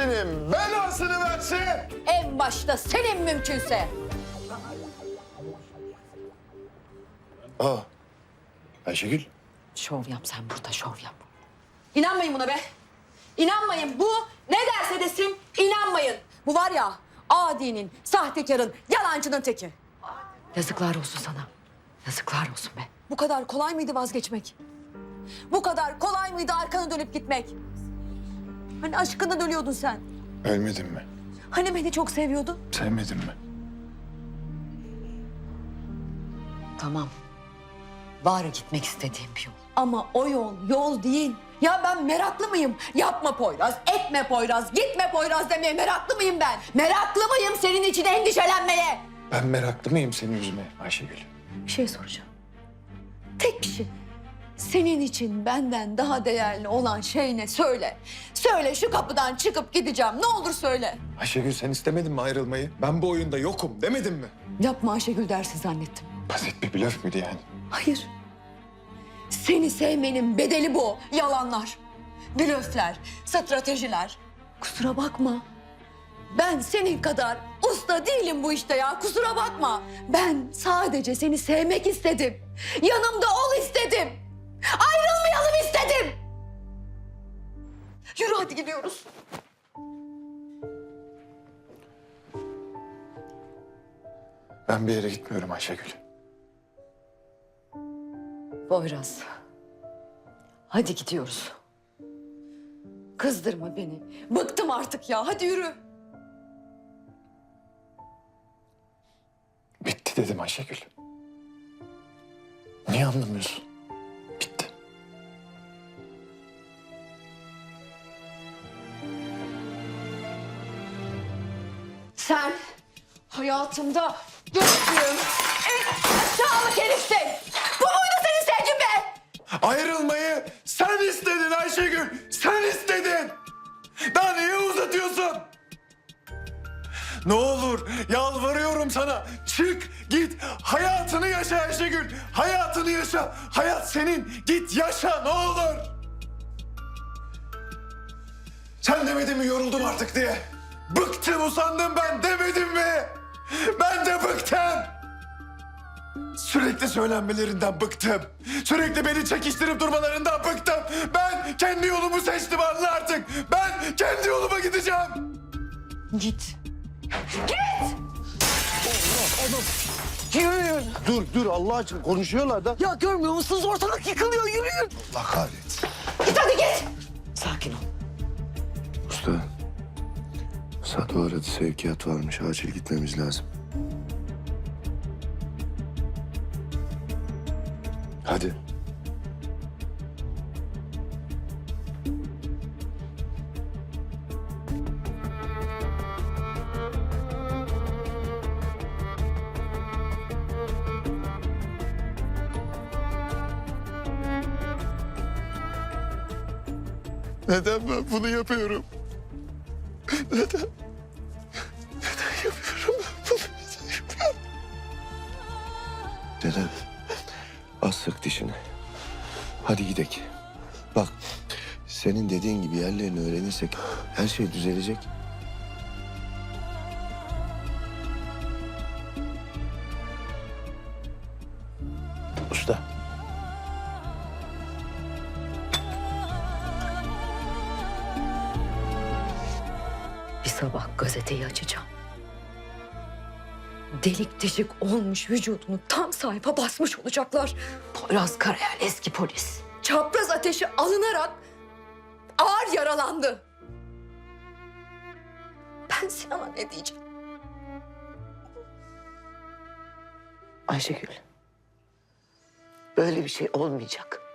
senin belasını versin. En başta senin mümkünse. Aa, Ayşegül. Şov yap sen burada şov yap. İnanmayın buna be. İnanmayın bu ne derse desin inanmayın. Bu var ya adinin, sahtekarın, yalancının teki. Yazıklar olsun sana. Yazıklar olsun be. Bu kadar kolay mıydı vazgeçmek? Bu kadar kolay mıydı arkanı dönüp gitmek? Hani aşkına dönüyordun sen. Ölmedin mi? Hani beni çok seviyordun? Sevmedin mi? Tamam. Var gitmek istediğim bir yol. Ama o yol yol değil. Ya ben meraklı mıyım? Yapma Poyraz, etme Poyraz, gitme Poyraz demeye meraklı mıyım ben? Meraklı mıyım senin için endişelenmeye? Ben meraklı mıyım seni üzmeye Ayşegül? Bir şey soracağım. Tek bir şey. Senin için benden daha değerli olan şey ne? Söyle. Söyle şu kapıdan çıkıp gideceğim. Ne olur söyle. Ayşegül sen istemedin mi ayrılmayı? Ben bu oyunda yokum demedin mi? Yapma Ayşegül dersi zannettim. Basit bir blöf müydü yani? Hayır. Seni sevmenin bedeli bu. Yalanlar, blöfler, stratejiler. Kusura bakma. Ben senin kadar usta değilim bu işte ya. Kusura bakma. Ben sadece seni sevmek istedim. Yanımda ol istedim. Ayrılmayalım istedim. Yürü hadi gidiyoruz. Ben bir yere gitmiyorum Ayşegül. Boyraz. Hadi gidiyoruz. Kızdırma beni. Bıktım artık ya. Hadi yürü. Bitti dedim Ayşegül. Niye anlamıyorsun? Sen hayatımda gördüğüm en aşağılık herifsin. Bu muydu senin sevgin be? Ayrılmayı sen istedin Ayşegül. Sen istedin. Daha niye uzatıyorsun? Ne olur yalvarıyorum sana. Çık git hayatını yaşa Ayşegül. Hayatını yaşa. Hayat senin. Git yaşa ne olur. Sen demedin mi yoruldum artık diye? Bıktım usandım ben demedim mi? Ben de bıktım. Sürekli söylenmelerinden bıktım. Sürekli beni çekiştirip durmalarından bıktım. Ben kendi yolumu seçtim anla artık. Ben kendi yoluma gideceğim. Git. Yürüyün. Dur dur Allah aşkına konuşuyorlar da. Ya görmüyor musunuz ortalık yıkılıyor yürüyün. Allah kahretsin. Git hadi git. Sakin ol. Usta, Sado aradı sevkiyat varmış. Acil gitmemiz lazım. Hadi. Neden ben bunu yapıyorum? Neden? Neden yapıyorum ben bunu? Neden yapıyorum? Dede, az sık dişini. Hadi gidelim. Bak, senin dediğin gibi yerlerini öğrenirsek her şey düzelecek. Sabah gazeteyi açacağım. Delik deşik olmuş vücudunu tam sayfa basmış olacaklar. Poyraz Karayel eski polis. Çapraz ateşi alınarak ağır yaralandı. Ben Sinan'a ne diyeceğim? Ayşegül. Böyle bir şey olmayacak.